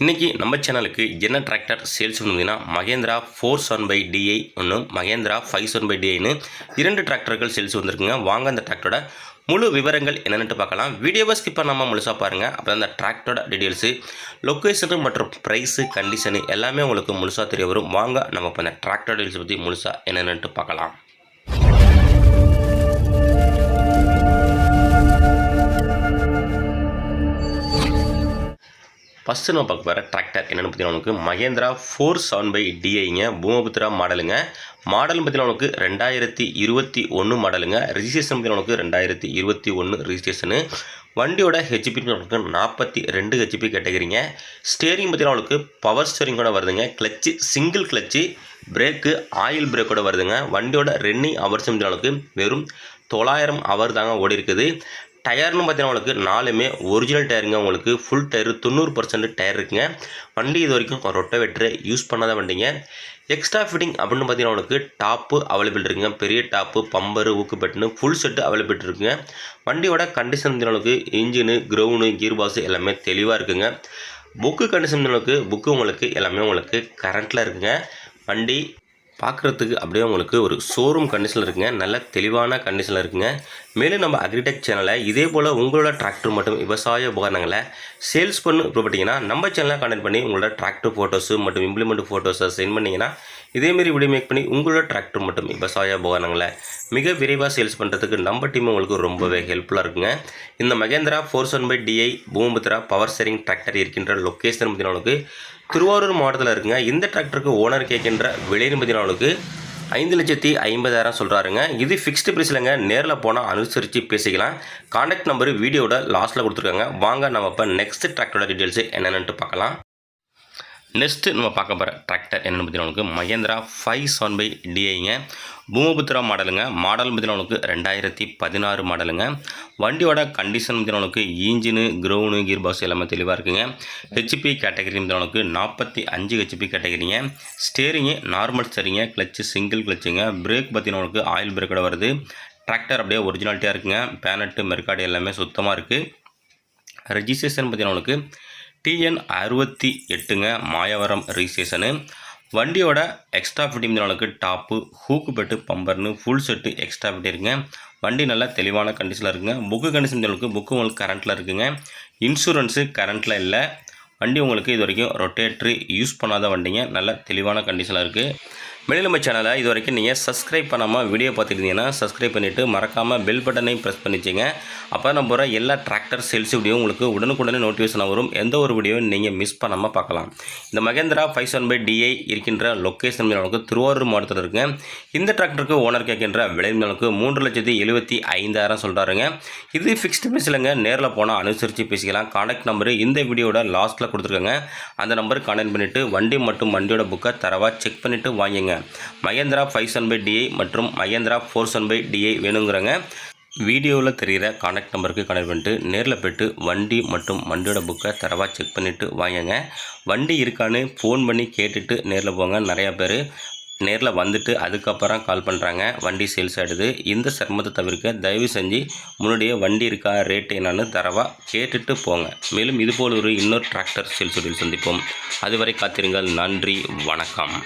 இன்றைக்கி நம்ம சேனலுக்கு என்ன டிராக்டர் சேல்ஸ் வந்தீங்கன்னா Mahindra four seven five DI ஒன்று மகேந்திரா ஃபைவ் செவன் பை டிஐன்னு இரண்டு டிராக்டர்கள் சேல்ஸ் வந்திருக்குங்க. வாங்க அந்த டிராக்டரோட முழு விவரங்கள் என்னென்னு பார்க்கலாம். வீடியோவை ஸ்கிப் பண்ணாமல் முழுசாக பாருங்கள் அப்புறம் அந்த டிராக்டரோட டீட்டெயில்ஸு லொக்கேஷனு மற்றும் ப்ரைஸு கண்டிஷனு எல்லாமே உங்களுக்கு முழுசாக தெரிய வரும். வாங்க நம்ம இப்போ அந்த டிராக்டர் டீட்டெயில்ஸ் பற்றி முழுசாக என்னென்னு பார்க்கலாம். ஃபஸ்ட்டு நம்ம பார்க்க போகிற டிராக்டர் என்னென்னு பார்த்தீங்கன்னா உனக்கு மகேந்திரா ஃபோர் செவன் பை டிஐங்க பூமபுத்ரா மாடலுங்க மாடல் பார்த்தீங்கன்னா உனக்கு ரெண்டாயிரத்தி இருபத்தி ஒன்று மாடலுங்க ரிஜிஸ்ட்ரேஷன் பார்த்தீங்கன்னா உனக்கு ரெண்டாயிரத்தி இருபத்தி ஒன்று ரிஜிஸ்ட்ரேஷனு வண்டியோட ஹெச்பி உனக்கு நாற்பத்தி ரெண்டு ஹெச்பி கேட்டகிறீங்க ஸ்டேரிங் பார்த்தீங்கன்னா உங்களுக்கு பவர் ஸ்டேரிங் கூட வருதுங்க. Clutch single clutch brake oil பிரேக்கோட வருதுங்க. வண்டியோட ரன்னிங் ஹவர்ஸ் உங்களுக்கு வெறும் தொள்ளாயிரம் அவர் தாங்க ஓடி இருக்குது டயர்னு பார்த்தீங்கன்னா உங்களுக்கு நாலுமே ஒரிஜினல் டயருங்க. உங்களுக்கு ஃபுல் டயர் தொண்ணூறு பர்சன்ட் டயர் இருக்குங்க. வண்டி இது வரைக்கும் ரொட்டவேட்டரை யூஸ் பண்ணாத வண்டிங்க. எக்ஸ்ட்ரா ஃபிட்டிங் அப்படின்னு பார்த்தீங்கன்னா உங்களுக்கு டாப்பு அவைலபிள் இருக்குங்க. பெரிய டாப்பு பம்பரு ஊக்கு ஊக்குப்பட்டுன்னு ஃபுல் செட்டு அவைலபிள் இருக்குங்க. வண்டியோட கண்டிஷன் பார்த்தீங்கன்னா உங்களுக்கு இன்ஜினு க்ரௌனு கீர் பாஸ் எல்லாமே தெளிவாக இருக்குங்க. புக்கு கண்டிஷன் உங்களுக்கு புக்கு உங்களுக்கு எல்லாமே உங்களுக்கு கரண்ட்டில் இருக்குங்க. வண்டி பார்க்குறதுக்கு அப்படியே உங்களுக்கு ஒரு ஷோரூம் கண்டிஷனில் இருக்குங்க. நல்ல தெளிவான கண்டிஷனில் இருக்குங்க. மேலும் நம்ம அக்ரிடெக் சேனலை இதே போல் உங்களோட டிராக்டர் மற்றும் விவசாய உபகரணங்களை சேல்ஸ் பண்ணு பார்த்தீங்கன்னா நம்ம சேனலை கண்டெக்ட் பண்ணி உங்களோட டிராக்டர் ஃபோட்டோஸு மற்றும் இம்ப்ளிமெண்ட் ஃபோட்டோஸை சென்ட் பண்ணிங்கன்னா இதேமாரி வீடியோ மேக் பண்ணி உங்களோட டிராக்டர் மற்றும் விவசாய உபகரணங்களை மிக விரைவாக சேல்ஸ் பண்ணுறதுக்கு நம்ம டீம் உங்களுக்கு ரொம்பவே ஹெல்ப்ஃபுல்லாக இருக்குங்க. இந்த Mahindra four seven five DI Bhoomiputra power steering tractor இருக்கின்ற லொக்கேஷன் பார்த்தீங்கன்னா உங்களுக்கு திருவாரூர் மாவட்டத்தில் இருக்குங்க. இந்த டிராக்டருக்கு ஓனர் கேட்கின்ற விலைன்னு பார்த்தீங்கன்னா ஐந்து லட்சத்தி ஐம்பதாயிரம் சொல்கிறாருங்க இது ஃபிக்ஸ்டு ப்ரைஸ்லங்க நேரில் போனால் அனுசரித்து பேசிக்கலாம். காண்டாக்ட் நம்பர் வீடியோட லாஸ்ட்டில் கொடுத்துருக்காங்க. வாங்க நம்ம இப்போ நெக்ஸ்ட் டிராக்டரோட டீட்டெயில்ஸு என்னென்னு பார்க்கலாம். நெக்ஸ்ட்டு நம்ம பார்க்க போகிற டிராக்டர் என்னென்னு பார்த்தீங்கன்னா உங்களுக்கு மகேந்திரா ஃபைவ் செவன் பை டிஐங்க பூமபுத்ரா மாடலுங்க. மாடல் பார்த்தீங்கன்னா உங்களுக்கு ரெண்டாயிரத்தி பதினாறு மாடலுங்க. வண்டியோட கண்டிஷன் பார்த்தீங்கன்னா உங்களுக்கு இன்ஜினு க்ரௌனு கீர் பாக்ஸ் எல்லாமே தெளிவாக இருக்குங்க. ஹெச்பி கேட்டகரி பார்த்தீங்கன்னா உங்களுக்கு நாற்பத்தி அஞ்சு ஹெச்பி கேட்டகரிங்க ஸ்டேரிங்கு நார்மல் ஸ்டேரிங்க கிளச்சு சிங்கிள் கிளச்சுங்க பிரேக் பார்த்தீங்கன்னா உங்களுக்கு ஆயில் பிரேக்கோட வருது. டிராக்டர் அப்படியே ஒரிஜினாலிட்டியாக இருக்குங்க. பேனட்டு மெர்காடு எல்லாமே சுத்தமாக இருக்குது ரெஜிஸ்ட்ரேஷன் பார்த்தீங்கன்னா உங்களுக்கு டிஎன் அறுபத்தி எட்டுங்க மாயவரம் ரிஜிஸ்ட்ரேஷனு வண்டியோட எக்ஸ்ட்ரா ஃபிட்டிங் அளவுக்கு டாப்பு ஹூக்கு பெட்டு பம்பர்னு ஃபுல் செட்டு எக்ஸ்ட்ரா ஃபிட் இருக்குங்க. வண்டி நல்லா தெளிவான கண்டிஷனில் இருக்குங்க. புக்கு கண்டிஷன் அளவுக்கு புக்கு உங்களுக்கு கரண்ட்டில் இருக்குங்க. இன்சூரன்ஸு கரண்ட்டில் இல்லை. வண்டி உங்களுக்கு இது வரைக்கும் ரொட்டேட்ரி யூஸ் பண்ணாத வண்டிங்க. நல்ல தெளிவான கண்டிஷனில் இருக்குது மேலும் நம்ம சேனலை இது வரைக்கும் நீங்கள் சப்ஸ்கிரைப் பண்ணாமல் வீடியோ பார்த்துருந்தீங்கன்னா சப்ஸ்கிரைப் பண்ணிவிட்டு மறக்காமல் பெல் பட்டனையும் ப்ரெஸ் பண்ணிச்சிங்க. அப்போ நம்ம போகிற எல்லா டிராக்டர் சேல்ஸ் வீடியோ உங்களுக்கு உடனுக்குடனே நோட்டிஃபிகேஷன் வரும். எந்த ஒரு வீடியோவும் நீங்கள் மிஸ் பண்ணாமல் பார்க்கலாம். இந்த Mahindra five seven five DI இருக்கின்ற லொக்கேஷன் நமக்கு திருவாரூர் மாவட்டத்தில் இருக்குங்க இந்த டிராக்டருக்கு ஓனர் கேட்கின்ற விலை நமக்கு மூன்று லட்சத்தி எழுபத்தி ஐந்தாயிரம் சொல்கிறாருங்க இது ஃபிக்ஸ்டு பிரைஸ்லங்க நேரில் போனால் அனுசரித்து பேசிக்கலாம். கான்டாக்ட் நம்பரு இந்த வீடியோட லாஸ்ட்டில் கொடுத்துருக்கோங்க. அந்த நம்பருக்கு கான்டாக்ட் பண்ணிவிட்டு வண்டி மற்றும் வண்டியோட புக்கை தரவாக செக் பண்ணிவிட்டு வாங்கிங்க. Mahindra five seven five DI மற்றும் Mahindra four seven five DI வேணுங்கிறங்க. வீடியோவில் தெரிகிற கான்டாக்ட் நம்பருக்கு கனெக்ட் பண்ணிட்டு நேரில் போய்ட்டு வண்டி மற்றும் வண்டியோட புக்கை தரவாக செக் பண்ணிவிட்டு வாங்குங்க. வண்டி இருக்கான்னு ஃபோன் பண்ணி கேட்டுட்டு நேரில் போங்க. நிறையா பேர் நேரில் வந்துட்டு அதுக்கப்புறம் கால் பண்ணுறாங்க வண்டி சேல்ஸ் ஆகிடுது இந்த சிரமத்தை தவிர்க்க தயவு செஞ்சு முன்னாடியே வண்டி இருக்கா ரேட் என்னன்னு தரவாக கேட்டுட்டு போங்க. மேலும் இதுபோல் ஒரு இன்னொரு டிராக்டர் சேல்ஸ் சந்திப்போம். அதுவரை காத்திருங்கள். நன்றி. வணக்கம்.